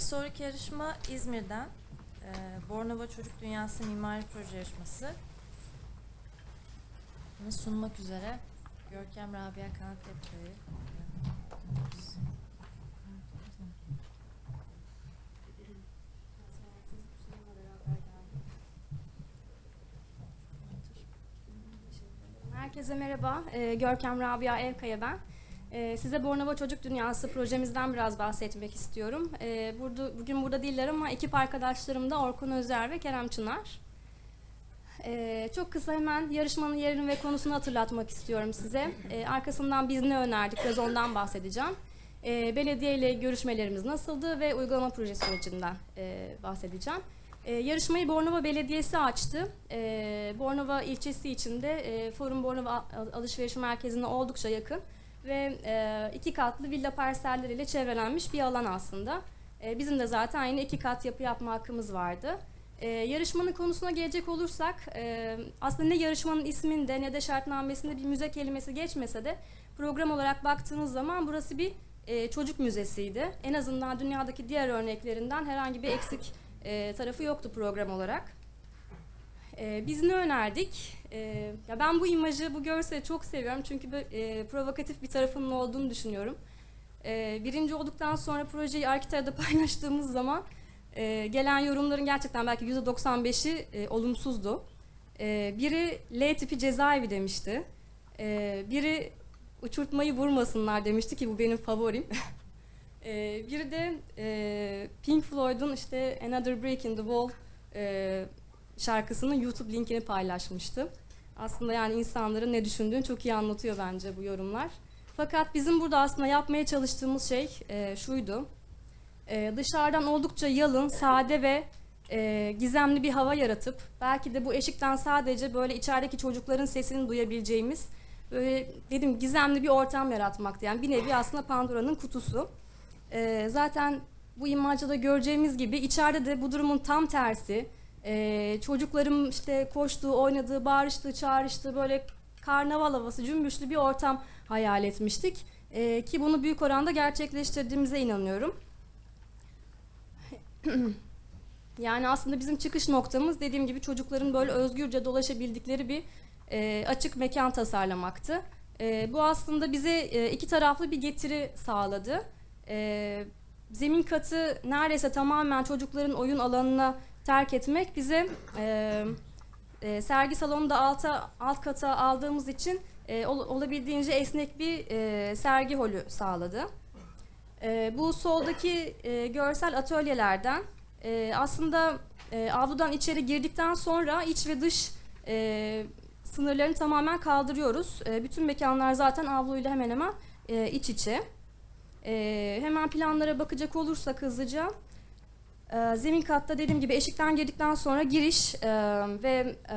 Bir sonraki yarışma İzmir'den. Ee, Bornova Çocuk Dünyası Mimari Proje Yarışması. Bunu sunmak üzere Görkem Rabia Kanattepe'yi. Herkese merhaba. Ee, Görkem Rabia Evkaya ben. Ee, size Bornova Çocuk Dünyası projemizden biraz bahsetmek istiyorum. Ee, burada, bugün burada değiller ama ekip arkadaşlarım da Orkun Özer ve Kerem Çınar. Ee, çok kısa hemen yarışmanın yerini ve konusunu hatırlatmak istiyorum size. Arkasından biz ne önerdik biraz ondan bahsedeceğim. Ee, belediye ile görüşmelerimiz nasıldı ve uygulama projesi sürecinden e, bahsedeceğim. Yarışmayı Bornova Belediyesi açtı. Ee, Bornova ilçesi içinde e, Forum Bornova Al- Alışveriş Merkezi'ne oldukça yakın ve e, iki katlı villa parselleriyle çevrelenmiş bir alan aslında. E, bizim de zaten aynı iki kat yapı yapma hakkımız vardı. E, yarışmanın konusuna gelecek olursak e, aslında ne yarışmanın isminde ne de şartnamesinde bir müze kelimesi geçmese de program olarak baktığınız zaman burası bir e, çocuk müzesiydi. En azından dünyadaki diğer örneklerinden herhangi bir eksik e, tarafı yoktu program olarak. E, biz ne önerdik? E, ya ben bu imajı, bu görseli çok seviyorum çünkü e, provokatif bir tarafının olduğunu düşünüyorum. E, birinci olduktan sonra projeyi Arkitar'da paylaştığımız zaman e, gelen yorumların gerçekten belki %95'i e, olumsuzdu. E, biri L tipi cezaevi demişti. E, biri uçurtmayı vurmasınlar demişti ki bu benim favorim. E, biri de e, Pink Floyd'un işte Another Break in the Wall e, şarkısının YouTube linkini paylaşmıştı. Aslında yani insanların ne düşündüğünü çok iyi anlatıyor bence bu yorumlar. Fakat bizim burada aslında yapmaya çalıştığımız şey e, şuydu. E, dışarıdan oldukça yalın, sade ve e, gizemli bir hava yaratıp belki de bu eşikten sadece böyle içerideki çocukların sesini duyabileceğimiz böyle dedim gizemli bir ortam yaratmaktı. Yani bir nevi aslında Pandora'nın kutusu. E, zaten bu imajda da göreceğimiz gibi içeride de bu durumun tam tersi. E, çocuklarım işte koştuğu, oynadığı, bağırıştığı, çağrıştığı böyle karnaval havası, cümbüşlü bir ortam hayal etmiştik. E, ki bunu büyük oranda gerçekleştirdiğimize inanıyorum. yani aslında bizim çıkış noktamız dediğim gibi çocukların böyle özgürce dolaşabildikleri bir e, açık mekan tasarlamaktı. E, bu aslında bize e, iki taraflı bir getiri sağladı. E, zemin katı neredeyse tamamen çocukların oyun alanına terk etmek bize e, e, sergi salonunu da alta, alt kata aldığımız için e, ol- olabildiğince esnek bir e, sergi holü sağladı. E, bu soldaki e, görsel atölyelerden e, aslında e, avludan içeri girdikten sonra iç ve dış e, sınırlarını tamamen kaldırıyoruz. E, bütün mekanlar zaten avluyla hemen hemen e, iç içe. E, hemen planlara bakacak olursak hızlıca. E, zemin katta dediğim gibi eşikten girdikten sonra giriş e, ve e,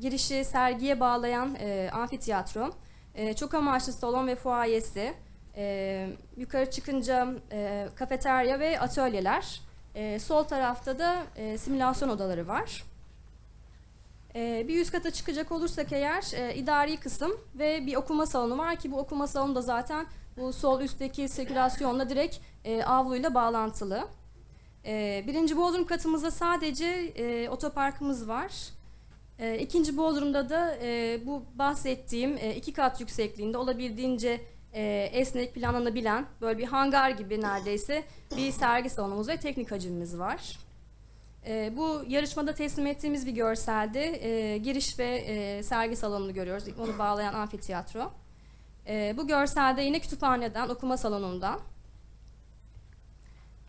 girişi sergiye bağlayan e, amfiteyatro, e, çok amaçlı salon ve fuayesi, e, yukarı çıkınca e, kafeterya ve atölyeler, e, sol tarafta da e, simülasyon odaları var. E, bir üst kata çıkacak olursak eğer e, idari kısım ve bir okuma salonu var ki bu okuma salonu da zaten bu sol üstteki sirkülasyonla direkt e, avluyla bağlantılı. E, birinci bodrum katımızda sadece e, otoparkımız var. E, ikinci bodrumda da e, bu bahsettiğim e, iki kat yüksekliğinde olabildiğince e, esnek planlanabilen böyle bir hangar gibi neredeyse bir sergi salonumuz ve teknik hacimimiz var. E, bu yarışmada teslim ettiğimiz bir görselde e, giriş ve e, sergi salonunu görüyoruz. Onu bağlayan amfiteyatro. E, bu görselde yine kütüphaneden, okuma salonundan.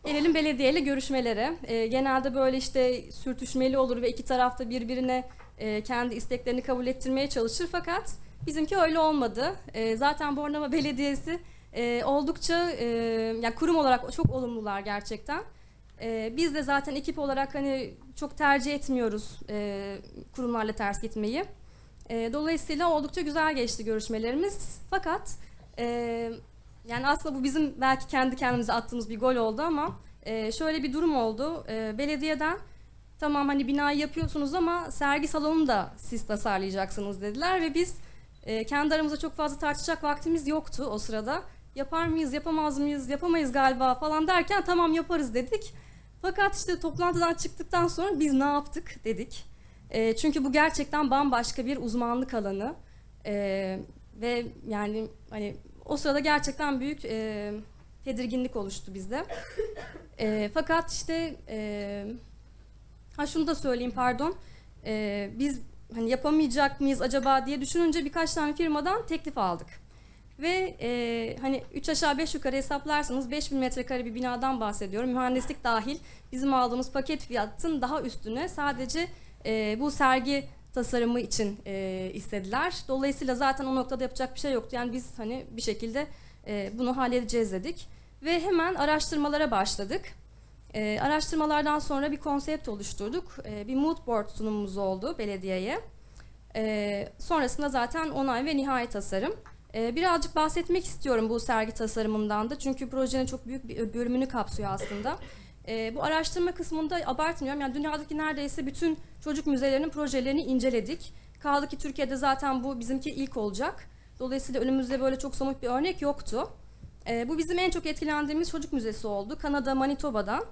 Gelelim belediyeyle görüşmelere. E, genelde böyle işte sürtüşmeli olur ve iki tarafta birbirine e, kendi isteklerini kabul ettirmeye çalışır fakat bizimki öyle olmadı. E, zaten Bornova Belediyesi e, oldukça e, yani kurum olarak çok olumlular gerçekten. E, biz de zaten ekip olarak hani çok tercih etmiyoruz e, kurumlarla ters gitmeyi. E, dolayısıyla oldukça güzel geçti görüşmelerimiz. Fakat e, yani aslında bu bizim belki kendi kendimize attığımız bir gol oldu ama e, şöyle bir durum oldu. E, belediyeden tamam hani binayı yapıyorsunuz ama sergi salonunu da siz tasarlayacaksınız dediler ve biz e, kendi aramızda çok fazla tartışacak vaktimiz yoktu o sırada. yapar mıyız, yapamaz mıyız, yapamayız galiba falan derken tamam yaparız dedik. Fakat işte toplantıdan çıktıktan sonra biz ne yaptık dedik. E, çünkü bu gerçekten bambaşka bir uzmanlık alanı. E, ve yani hani o sırada gerçekten büyük e, tedirginlik oluştu bizde. E, fakat işte e, ha şunu da söyleyeyim pardon. E, biz hani yapamayacak mıyız acaba diye düşününce birkaç tane firmadan teklif aldık. Ve e, hani 3 aşağı 5 yukarı hesaplarsanız 5000 metrekare bir binadan bahsediyorum. Mühendislik dahil bizim aldığımız paket fiyatın daha üstüne sadece e, bu sergi tasarımı için e, istediler. Dolayısıyla zaten o noktada yapacak bir şey yoktu. Yani biz hani bir şekilde e, bunu halledeceğiz dedik. Ve hemen araştırmalara başladık. E, araştırmalardan sonra bir konsept oluşturduk. E, bir mood board sunumumuz oldu belediyeye. E, sonrasında zaten onay ve nihai tasarım. E, birazcık bahsetmek istiyorum bu sergi tasarımından da. Çünkü projenin çok büyük bir bölümünü kapsıyor aslında. E, bu araştırma kısmında abartmıyorum. Yani dünyadaki neredeyse bütün çocuk müzelerinin projelerini inceledik. Kaldı ki Türkiye'de zaten bu bizimki ilk olacak. Dolayısıyla önümüzde böyle çok somut bir örnek yoktu. E, bu bizim en çok etkilendiğimiz çocuk müzesi oldu. Kanada Manitoba'dan.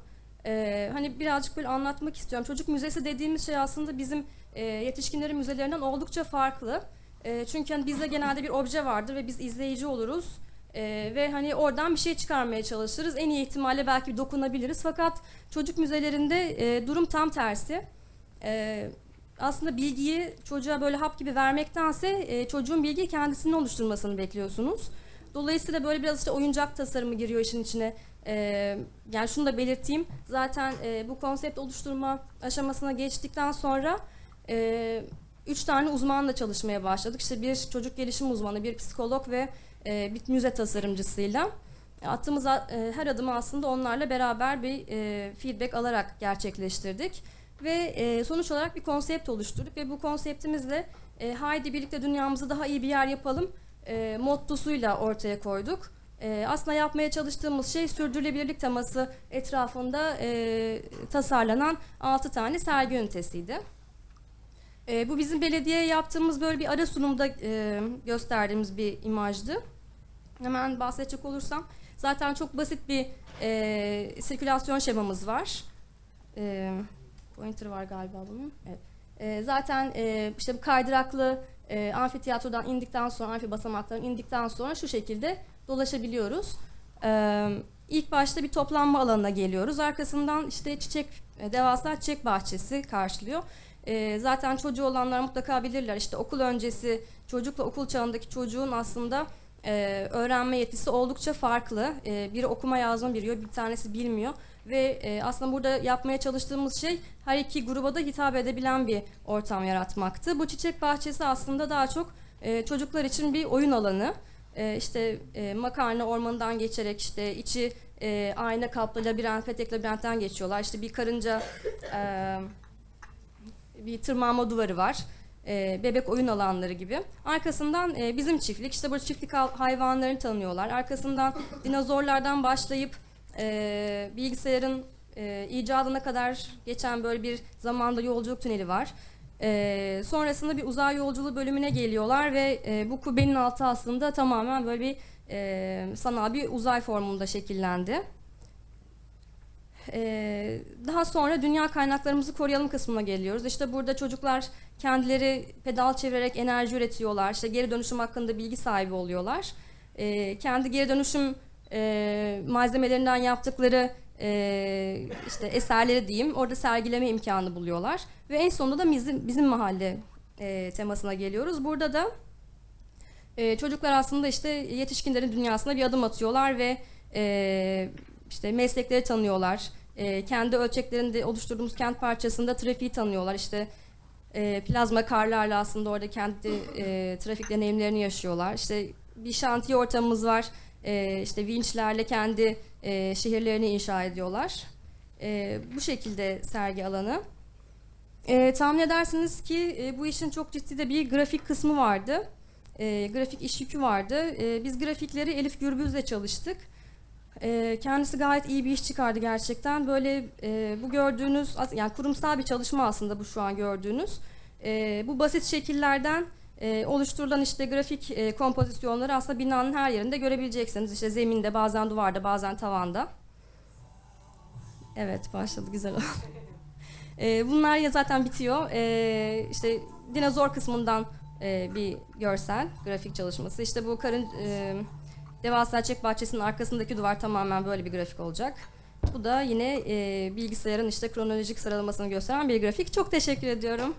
E, hani birazcık böyle anlatmak istiyorum. Çocuk müzesi dediğimiz şey aslında bizim e, yetişkinlerin müzelerinden oldukça farklı. E, çünkü hani bizde genelde bir obje vardır ve biz izleyici oluruz. E, ve hani oradan bir şey çıkarmaya çalışırız. En iyi ihtimalle belki dokunabiliriz. Fakat çocuk müzelerinde e, durum tam tersi. E, aslında bilgiyi çocuğa böyle hap gibi vermektense e, çocuğun bilgiyi kendisinin oluşturmasını bekliyorsunuz. Dolayısıyla böyle biraz işte oyuncak tasarımı giriyor işin içine. E, yani şunu da belirteyim. Zaten e, bu konsept oluşturma aşamasına geçtikten sonra e, üç tane uzmanla çalışmaya başladık. İşte bir çocuk gelişim uzmanı, bir psikolog ve e, bir müze tasarımcısıyla. Attığımız a- e, her adımı aslında onlarla beraber bir e, feedback alarak gerçekleştirdik. Ve e, sonuç olarak bir konsept oluşturduk ve bu konseptimizle e, haydi birlikte dünyamızı daha iyi bir yer yapalım e, mottosuyla ortaya koyduk. E, aslında yapmaya çalıştığımız şey sürdürülebilirlik teması etrafında e, tasarlanan 6 tane sergi ünitesiydi. E, bu bizim belediyeye yaptığımız böyle bir ara sunumda e, gösterdiğimiz bir imajdı. Hemen bahsedecek olursam zaten çok basit bir e, sirkülasyon şemamız var. E, pointer var galiba bunun. Evet. E, zaten e, işte bu kaydıraklı e, amfiteyatrodan indikten sonra, amfi basamaktan indikten sonra şu şekilde dolaşabiliyoruz. E, ilk başta bir toplanma alanına geliyoruz. Arkasından işte çiçek, e, devasa çiçek bahçesi karşılıyor. E, zaten çocuğu olanlar mutlaka bilirler. İşte okul öncesi çocukla okul çağındaki çocuğun aslında e, öğrenme yetisi oldukça farklı. E, biri okuma yazma biliyor, bir tanesi bilmiyor. Ve e, aslında burada yapmaya çalıştığımız şey her iki gruba da hitap edebilen bir ortam yaratmaktı. Bu çiçek bahçesi aslında daha çok e, çocuklar için bir oyun alanı. E, işte e, makarna ormanından geçerek işte içi e, ayna kaplı labirent, petek labirentten geçiyorlar. İşte bir karınca e, bir tırmanma duvarı var. E, bebek oyun alanları gibi. Arkasından e, bizim çiftlik, işte burada çiftlik hayvanlarını tanıyorlar. Arkasından dinozorlardan başlayıp e, bilgisayarın e, icadına kadar geçen böyle bir zamanda yolculuk tüneli var. Sonrasında bir uzay yolculuğu bölümüne geliyorlar ve bu kubbenin altı aslında tamamen böyle bir e, sanal bir uzay formunda şekillendi. Ee, daha sonra dünya kaynaklarımızı koruyalım kısmına geliyoruz. İşte burada çocuklar kendileri pedal çevirerek enerji üretiyorlar. İşte geri dönüşüm hakkında bilgi sahibi oluyorlar. Ee, kendi geri dönüşüm e, malzemelerinden yaptıkları e, işte eserleri diyeyim orada sergileme imkanı buluyorlar. Ve en sonunda da bizim, bizim mahalle e, temasına geliyoruz. Burada da çocuklar aslında işte yetişkinlerin dünyasına bir adım atıyorlar ve işte meslekleri tanıyorlar. E, kendi ölçeklerinde oluşturduğumuz kent parçasında trafiği tanıyorlar. İşte e, plazma karlarla aslında orada kendi e, trafik deneyimlerini yaşıyorlar. İşte bir şantiye ortamımız var. E, işte vinçlerle kendi e, şehirlerini inşa ediyorlar. E, bu şekilde sergi alanı. E, tahmin edersiniz ki e, bu işin çok ciddi de bir grafik kısmı vardı. E, grafik iş yükü vardı. E, biz grafikleri Elif Gürbüz'le çalıştık. E, kendisi gayet iyi bir iş çıkardı gerçekten. Böyle e, bu gördüğünüz, yani kurumsal bir çalışma aslında bu şu an gördüğünüz. E, bu basit şekillerden E, oluşturulan işte grafik e, kompozisyonları aslında binanın her yerinde görebileceksiniz. İşte zeminde, bazen duvarda, bazen tavanda. Evet, başladı güzel oldu. E, bunlar ya zaten bitiyor. E, işte dinozor kısmından bir görsel, grafik çalışması. İşte bu karın devasa çiçek bahçesinin arkasındaki duvar tamamen böyle bir grafik olacak. Bu da yine e, bilgisayarın işte kronolojik sıralamasını gösteren bir grafik. Çok teşekkür ediyorum.